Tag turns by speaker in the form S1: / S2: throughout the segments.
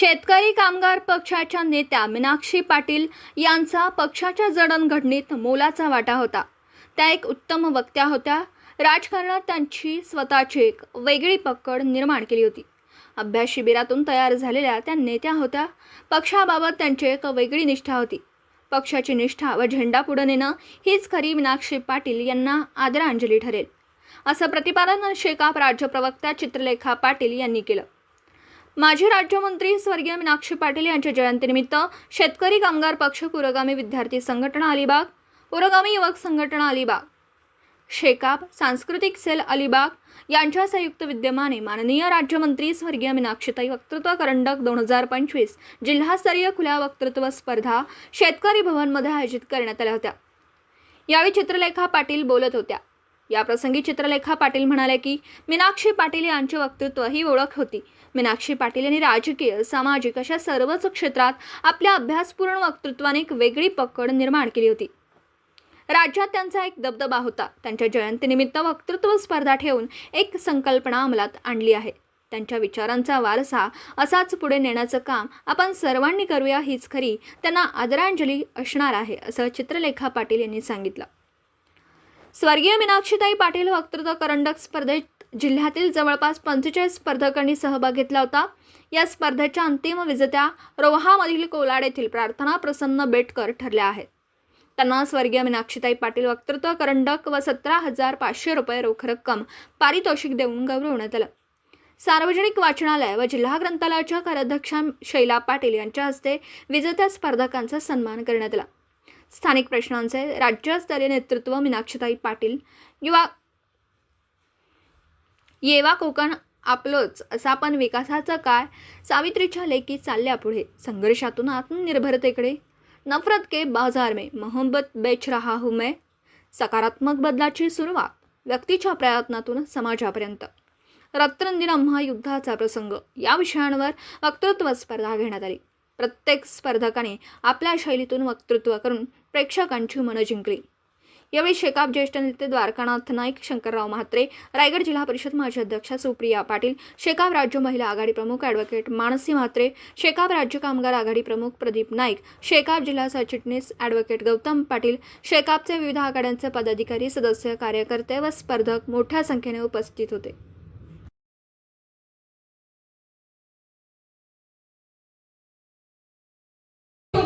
S1: शेतकरी कामगार पक्षाच्या नेत्या मीनाक्षी पाटील यांचा पक्षाच्या जडणघडणीत मोलाचा वाटा होता. त्या एक उत्तम वक्त्या होत्या. राजकारणात त्यांची स्वतःची एक वेगळी पकड निर्माण केली होती. अभ्यास शिबिरातून तयार झालेल्या त्या नेत्या होत्या. पक्षाबाबत त्यांची एक वेगळी निष्ठा होती. पक्षाची निष्ठा व झेंडा पुढे नेणं हीच खरी मीनाक्षी पाटील यांना आदरांजली ठरेल. असं प्रतिपादन शेकाप राज्य प्रवक्त्या चित्रलेखा पाटील यांनी केलं. माजी राज्यमंत्री स्वर्गीय मीनाक्षी पाटील यांच्या जयंतीनिमित्त शेतकरी कामगार पक्ष पुरोगामी विद्यार्थी संघटना अलिबाग पुरोगामी युवक संघटना अलिबाग शेकाप सांस्कृतिक सेल अलिबाग यांच्या संयुक्त विद्यमाने माननीय राज्यमंत्री स्वर्गीय मीनाक्षीताई वक्तृत्व करंडक दोन हजार पंचवीस जिल्हास्तरीय खुल्या वक्तृत्व स्पर्धा शेतकरी भवनमध्ये आयोजित करण्यात आल्या होत्या. यावेळी चित्रलेखा पाटील बोलत होत्या. याप्रसंगी चित्रलेखा पाटील म्हणाल्या की मीनाक्षी पाटील यांचे वक्तृत्व ही ओळख होती. मीनाक्षी पाटील यांनी राजकीय सामाजिक अशा सर्वच क्षेत्रात आपल्या अभ्यासपूर्ण वक्तृत्वाने एक वेगळी पकड निर्माण केली होती. राज्यात त्यांचा एक दबदबा होता. त्यांच्या जयंतीनिमित्त वक्तृत्व स्पर्धा ठेवून एक संकल्पना अंमलात आणली आहे. त्यांच्या विचारांचा वारसा असाच पुढे नेण्याचं काम आपण सर्वांनी करूया हीच खरी त्यांना आदरांजली असणार आहे असं चित्रलेखा पाटील यांनी सांगितलं. स्वर्गीय मीनाक्षीताई पाटील वक्तृत्व करंडक स्पर्धेत जिल्ह्यातील जवळपास पंचेचाळीस स्पर्धकांनी सहभाग घेतला होता. या स्पर्धेच्या अंतिम विजेत्या रोहामधील कोलाड येथील प्रार्थना प्रसन्न बेटकर ठरल्या आहेत. त्यांना स्वर्गीय मीनाक्षीताई पाटील वक्तृत्व करंडक व सतरा हजार पाचशे रुपये रोख रक्कम पारितोषिक देऊन गौरवण्यात आलं. सार्वजनिक वाचनालय व जिल्हा ग्रंथालयाच्या कार्याध्यक्षा शैला पाटील यांच्या हस्ते विजेत्या स्पर्धकांचा सन्मान करण्यात आला. स्थानिक प्रश्नांचे राज्यस्तरीय नेतृत्व मीनाक्षीताई पाटील. युवा येवा कोकण आपलोच असा पण विकासाचं काय सावित्रीच्या लेखी चालल्या पुढे संघर्षातून आत्मनिर्भरतेकडे. नफरत के बाजार में मोहब्बत बेच रहा हूं मैं. सकारात्मक बदलाची सुरुवात व्यक्तीच्या प्रयत्नातून समाजापर्यंत. रत्नदिन महायुद्धाचा प्रसंग या विषयांवर वक्तृत्व स्पर्धा घेण्यात आली. प्रत्येक स्पर्धकाने आपल्या शैलीतून वक्तृत्व करून प्रेक्षकांची मनं जिंकली. यावेळी शेकाप ज्येष्ठ नेते द्वारकानाथ नाईक शंकरराव म्हात्रे रायगड जिल्हा परिषद माजी अध्यक्षा सुप्रिया पाटील शेकाप राज्य महिला आघाडी प्रमुख ॲडव्होकेट मानसी म्हात्रे शेकाप राज्य कामगार आघाडी प्रमुख प्रदीप नाईक शेकाप जिल्हा सरचिटणीस ॲडव्होकेट गौतम पाटील शेकापचे विविध आघाड्यांचे पदाधिकारी सदस्य कार्यकर्ते व स्पर्धक मोठ्या संख्येने उपस्थित होते.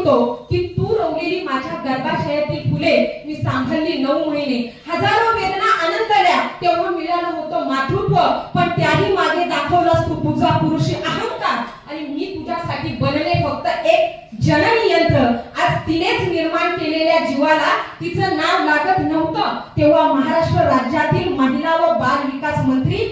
S2: होतो की तू रोवलेली माझ्या गर्भाशयातील फुले मी सांभाळली नऊ महिने. हजारो वेदना अनंतल्या तेव्हा मिळालं होतं मातृत्व. पण त्याही मागे दाखवलंस तू तुझा पुरुषी अहंकार. आणि मी तुझ्यासाठी बनले फक्त एक जननी यंत्र. आज तिनेच निर्माण केलेल्या जीवाला तिचं नाव लागत नव्हतं. तेव्हा महाराष्ट्र राज्यातील महिला व बाल विकास मंत्री